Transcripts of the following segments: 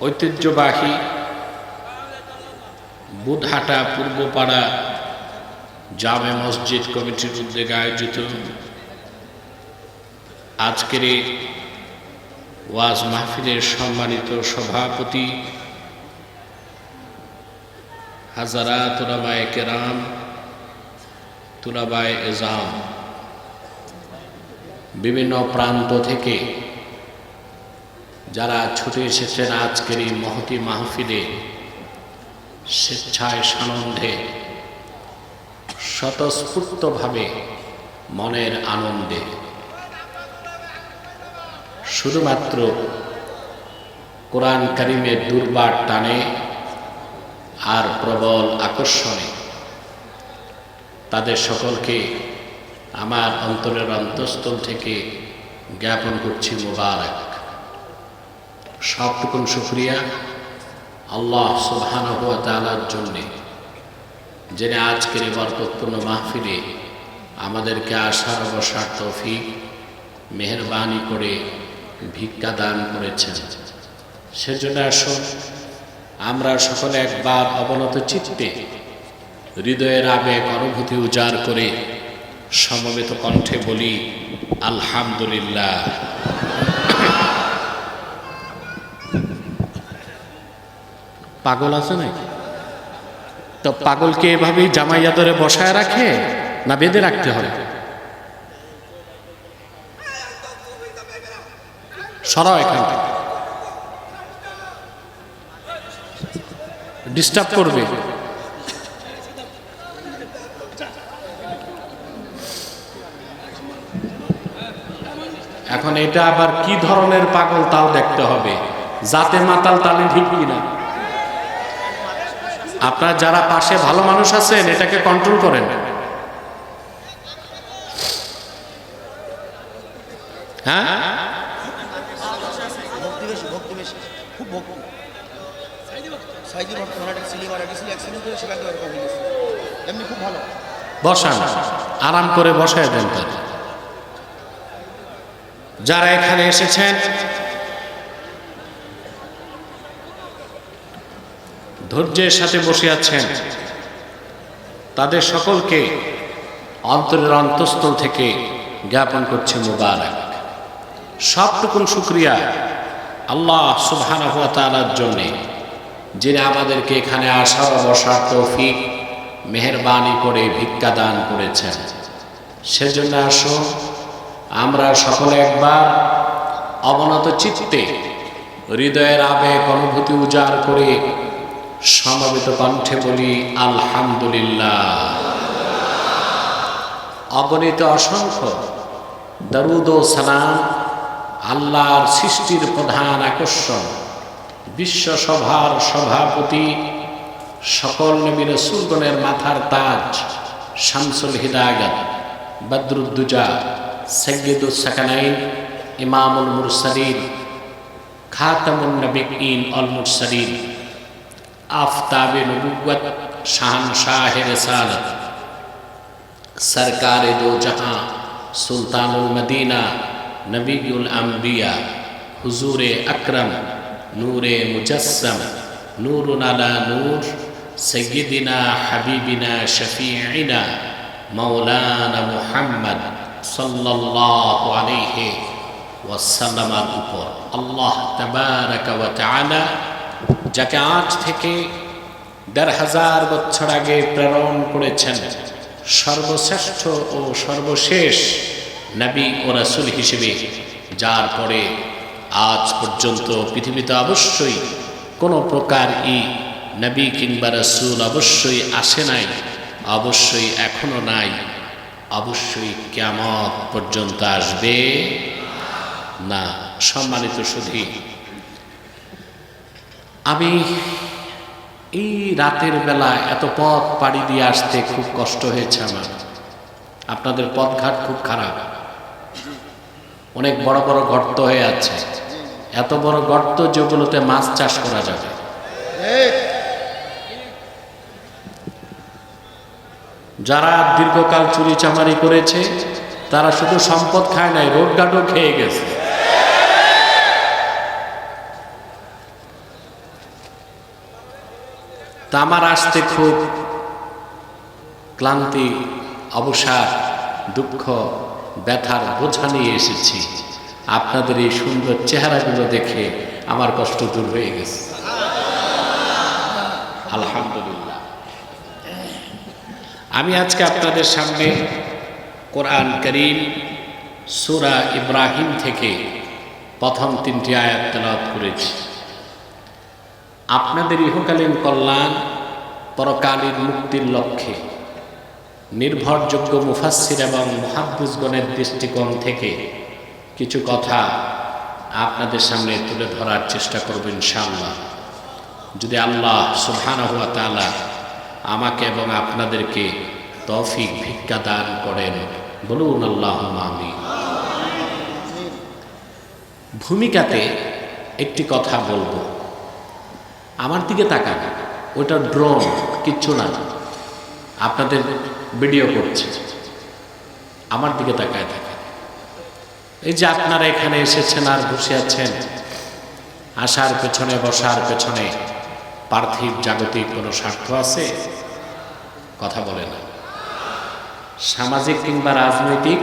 ঐতিহ্যবাহী বুধহাটা পূর্বপাড়া জামে মসজিদ কমিটির উদ্যোগে আয়োজিত আজকের এই ওয়াজ মাহফিলের সম্মানিত সভাপতি হাজারা তুলাবায় কেরাম, তুলাবায় এজাম, বিভিন্ন প্রান্ত থেকে যারা ছুটে এসেছেন আজকের এই মহতি মাহফিলে, স্বেচ্ছায় সানন্দে, স্বতঃস্ফূর্তভাবে মনের আনন্দে। শুধুমাত্র কোরআন করিমের দুর্বার টানে আর প্রবল আকর্ষণে তাদের সকলকে আমার অন্তরের অন্তঃস্থল থেকে জ্ঞাপন করছি মোবারক। সবটুকুন শুক্রিয়া আল্লাহ সুবহান হুয়া তালার জন্যে, যিনি আজকের এই বরকতপূর্ণ মাহফিলে আমাদেরকে আশার বসার তৌফিক, মেহরবানি করে ভিক্ষা দান করেছেন। সেজন্য আসুন, আমরা সকলে একবার অবনত চিত্তে হৃদয়ের আবেগ, অনুভূতি উজাড় করে সমবেত কণ্ঠে বলি, আলহামদুলিল্লাহ। পাগল আছে নাকি তো পাগলকে এভাবেই জামাইয়া ধরে বসায় রাখে না বেঁধে রাখতে হয়? সরাও এখান থেকে। ডিস্টার্ব করবে। এখন এটা আবার কি ধরনের পাগল তাও দেখতে হবে? যাতে মাতাল তালে ঠিক না আপনার যারা পাশে ভালো মানুষ আছেন, এটাকে কন্ট্রোল করেন। হ্যাঁ? বসান, আরাম করে বসায় দেন যারা এখানে এসেছেন ধৈর্যের সাথে বসে আছেন। তাদের সকলকে অন্তরের অন্তঃস্থল থেকে জ্ঞাপন করছে মুবারক। সবটুকুন শুক্রিয়া আল্লাহ সুবহানাহু ওয়া তাআলার জন্যে, যিনি আমাদেরকে এখানে আসা বসার তৌফিক, মেহরবানি করে ভিক্ষা দান করেছেন। সেজন্য আসুন, আমরা সকলে একবার অবনত চিত্তে হৃদয়ের আবেগ, অনুভূতি উজাড় করে সমবেত কণ্ঠে বলি, আলহামদুলিল্লাহ। অগণিত অসংখ্য দরুদ ও সালাম আল্লাহর সৃষ্টির প্রধান আকর্ষণ বিশ্বসভার সভাপতি, সকল নবীর সুলগণের মাথার তাজ, শামসুল হিদায়ত, বদরুদ্দুজা সৈয়দুল সাকানাইন, ইমামুল মুরসালিন, খাতামুন নবীন অল মুরসালিন। آفتاب نبوت شاہنشاہ رسالت۔ سرکار دو جہاں سلطان المدینہ نبی الانبیاء حضور اکرم نور مجسم نورنا لا نور سیدنا حبیبنا شفیعنا مولانا محمد صلی اللہ علیہ وسلم۔ الله تبارك وتعالى যাকে আজ থেকে দেড় হাজার বছর আগে প্রেরণ করেছেন, সর্বশ্রেষ্ঠ ও সর্বশেষ নবী ও রাসূল হিসেবে, যার পরে আজ পর্যন্ত পৃথিবীতে অবশ্যই কোনো প্রকার ই নবী কিংবা রাসূল অবশ্যই আসে নাই, অবশ্যই এখনও নাই, অবশ্যই কেমন পর্যন্ত আসবে না। সম্মানিত সুধী আমি এই রাতের বেলা এত পথ পাড়ি দিয়ে আসতে খুব কষ্ট হয়েছে আমার। আপনাদের পথঘাট খুব খারাপ। অনেক বড় বড় গর্ত হয়ে আছে। এত বড় গর্ত যেগুলোতে মাছ চাষ করা যাবে। যারা দীর্ঘকাল চুরি চামারি করেছে, তারা শুধু সম্পদ খায় নাই রোড গাডও খেয়ে গেছে। তা আমার আসতে খুব ক্লান্তি, অবসাদ, দুঃখ, ব্যথার বোঝা নিয়ে এসেছি। আপনাদের এই সুন্দর চেহারাগুলো দেখে আমার কষ্ট দূর হয়ে গেছে। আলহামদুলিল্লাহ। আমি আজকে আপনাদের সামনে কোরআন করিম, সুরা ইব্রাহিম থেকে প্রথম তিনটি আয়াত তেলাওয়াত করেছি। আপনাদের ইহকালীন কল্যাণ পরকালীন মুক্তির লক্ষ্যে। নির্ভরযোগ্য মুফাসসির এবং মুহাদ্দিসগণের দৃষ্টিকোণ থেকে কিছু কথা আপনাদের সামনে তুলে ধরার চেষ্টা করব ইনশাআল্লাহ। যদি আল্লাহ সুবহানাহু ওয়া তাআলা আমাকে এবং আপনাদেরকে তৌফিক ভিক্ষা দান করেন বলুন আল্লাহ আমি ভূমিকাতে একটি কথা বলব। আমার দিকে তাকান। ওটা ড্রোন কিচ্ছু না। আপনাদের ভিডিও করছে। আমার দিকে তাকায় থাকেন। এই যে আপনারা এখানে এসেছেন আর বসে আছেন আসার পেছনে, বসার পেছনে, পার্থিব জাগতিক কোনো স্বার্থ আছে? কথা বলে না। সামাজিক কিংবা রাজনৈতিক,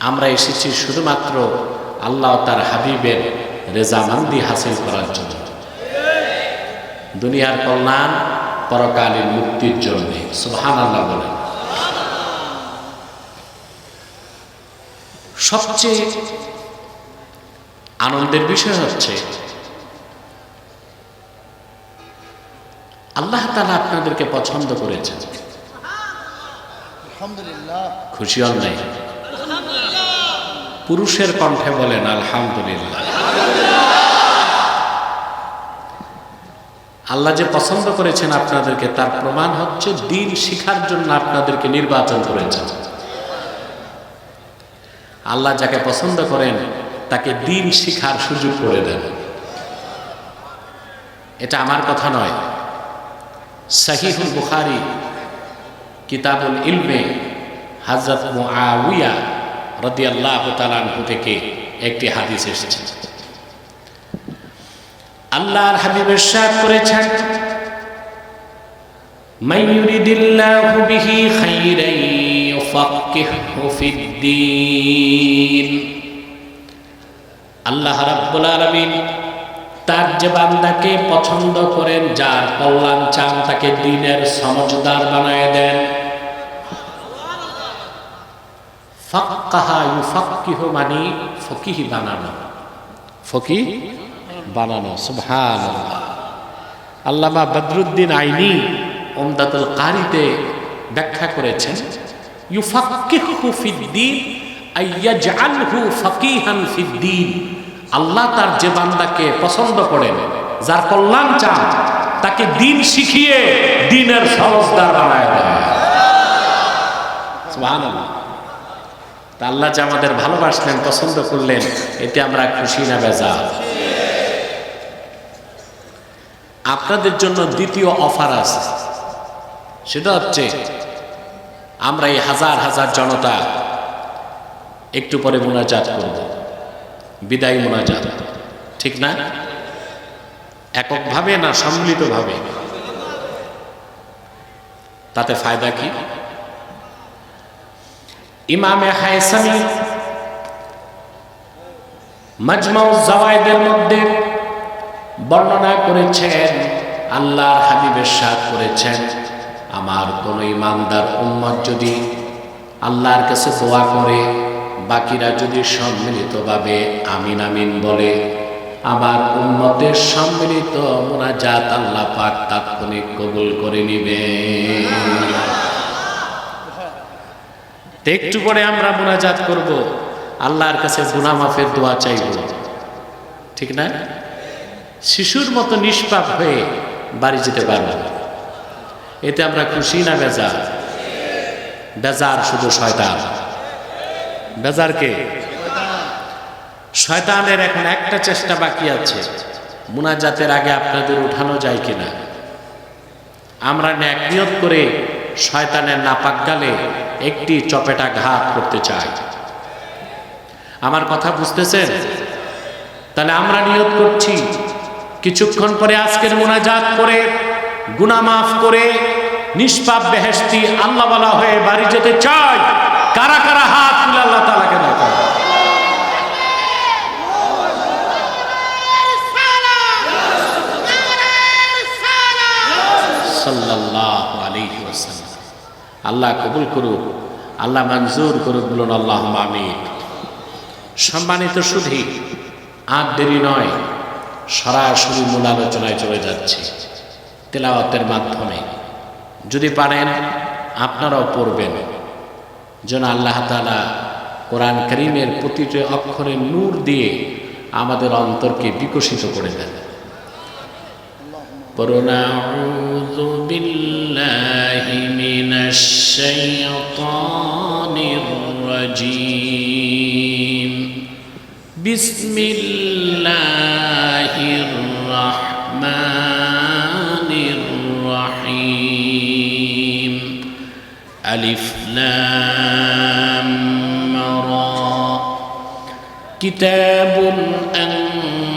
আমরা এসেছি শুধুমাত্র আল্লাহ তার হাবিবের রেজামান্দি হাসিল করার জন্য। দুনিয়ার কল্যাণ পরকালীন মুক্তির জন্য। সুবহান আল্লাহ বলেন। সবচেয়ে আনন্দের বিষয় হচ্ছে আল্লাহ তালা আপনাদেরকে পছন্দ করেছেন। খুশি নাই? পুরুষের কণ্ঠে বলেন আলহামদুলিল্লাহ। আল্লাহ যে পছন্দ করেছেন আপনাদেরকে, তার প্রমাণ হচ্ছে দিন শিখার জন্য আপনাদেরকে নির্বাচন করেছেন। আল্লাহ যাকে পছন্দ করেন, তাকে দিন শিখার সুযোগ করে দেন। এটা আমার কথা নয়। সাহিহুল বুখারি কিতাবুল ইলমে হাজরত মুআউইয়া রাদিয়াল্লাহু তাআলা থেকে একটি হাদিস এসেছে। আল্লাহর হাবিব ইরশাদ করেছেন। ইউরিদিল্লাহু বিহি খাইরান ইউফাক্কিহু ফিদ্দীন। আল্লাহ রাব্বুল তার যে বান্দাকে পছন্দ করেন, যার কল্যাণ চান, তাকে দিনের সমজদার বানায় দেন। ফাক্কাহা ইউফাক্কিহু মানে ফকিহ বানানো। ফকিহ? বানানো, সুবহানাল্লাহ। আল্লামা বদরুদ্দিন আইনি ওমদাতুল কারিতে ব্যাখ্যা করেছেন আল্লাহ তার যে বান্দাকে পছন্দ করেন, যার কল্যাণ চান, তাকে দিন শিখিয়ে দিনের সহজদার বানায় সুবহানাল্লাহ। তা আল্লাহ যে আমাদের ভালোবাসলেন, পছন্দ করলেন, এতে আমরা খুশি না বেজা আপনাদের জন্য দ্বিতীয় অফার আছে। সেটা হচ্ছে, আমরা এই হাজার হাজার জনতা একটু পরে মোনাজাত করব। বিদায় মোনাজাত। ঠিক না? এককভাবে না সম্মিলিতভাবে? তাতে ফায়দা কি? ইমামে হায়সামি মাজমাউ জাওয়াইদের মধ্যে বর্ণনা করেছেন আল্লাহর হাবিবের সাথ করেছেন, আমার কোন ইমানদার উম্মত যদি আল্লাহর কাছে দোয়া করে, বাকিরা যদি সম্মিলিতভাবে আমিন আমিন বলে, আমার উম্মতের সম্মিলিত মোনাজাত আল্লাহ পাক তাৎক্ষণিক কবুল করে নিবে। একটু পরে আমরা মোনাজাত করব, আল্লাহর কাছে গুনা মাফের দোয়া চাইব। ঠিক না? শিশুর মতো নিষ্পাপ হয়ে বাড়ি যেতে পারব এতে আমরা খুশি না বেজার? বেজার শুধু শয়তান। বেজারকে শয়তানের এখন একটা চেষ্টা বাকি আছে। মুনাজাতের আগে আপনাদের উঠানো যায় কিনা? আমরা ন্যাক নিয়ত করে শয়তানের নাপাক গালে একটি চপেটা ঘাত করতে চাই। আমার কথা বুঝতেছেন? তাহলে আমরা নিয়ত করছি কিছুক্ষণ পরে আজকের মোনাজাত করে, গুনাহ মাফ করে, নিষ্পাপ বেহেস্তি আল্লাহ বলা হয়ে বাড়ি যেতে চায়, কারা কারা হাত তুলে আল্লাহ তালাকে আল্লাহ কবুল করুক, আল্লাহ মঞ্জুর করুক বলুন আল্লাহ আমিন। সম্মানিত সুধী, আর দেরি নয়। সরাসরি মূল আলোচনায় চলে যাচ্ছি। তেলাওয়াতের মাধ্যমে। যদি পারেন, আপনারাও পড়বেন। যেন আল্লাহ তালা কোরআন করিমের প্রতিটি অক্ষরে নূর দিয়ে আমাদের অন্তরকে বিকশিত করে দেন। প্রণাউযু বিল্লাহি মিনাশ শাইতানির রাজীম। ألف لام را كتاب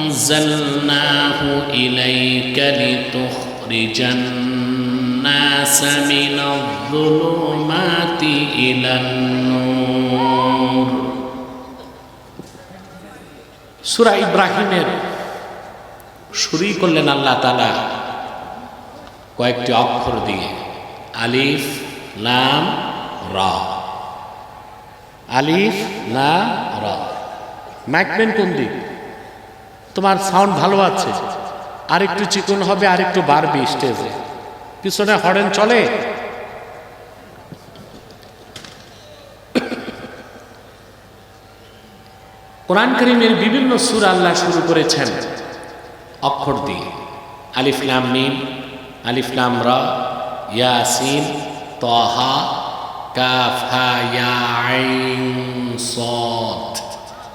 أنزلناه إليك لتخرج الناس من الظلمات إلى النور সুরা ইব্রাহিমের শুরুই করলেন আল্লাহ তালা কয়েকটি অক্ষর দিয়ে আলিফ লাম র। আলিফ লা র। মাইকম্যান কোন দিক? তোমার সাউন্ড ভালো আছে। আর একটু চিকন হবে আর একটু বাড়বে স্টেজে পিছনে হরেন চলে। কোরআন করিমের বিভিন্ন সুর আল্লাহ শুরু করেছেন। অক্ষর দিয়ে। আলিফলাম মিম। আলিফলাম র। ইয়াসিন। তহা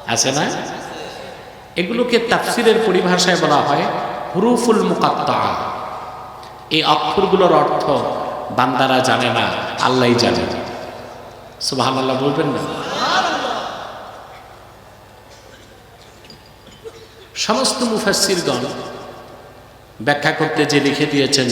আছে না? এগুলোকে তাফসিরের পরিভাষায় বলা হয় হুরুফুল মুকাত্তা এই অক্ষরগুলোর অর্থ বান্দারা জানে না আল্লাহ জানে। সুবাহান আল্লাহ বলবেন না? সমস্ত মুফাসিরগণ ব্যাখ্যা করতে যে লিখে দিয়েছেন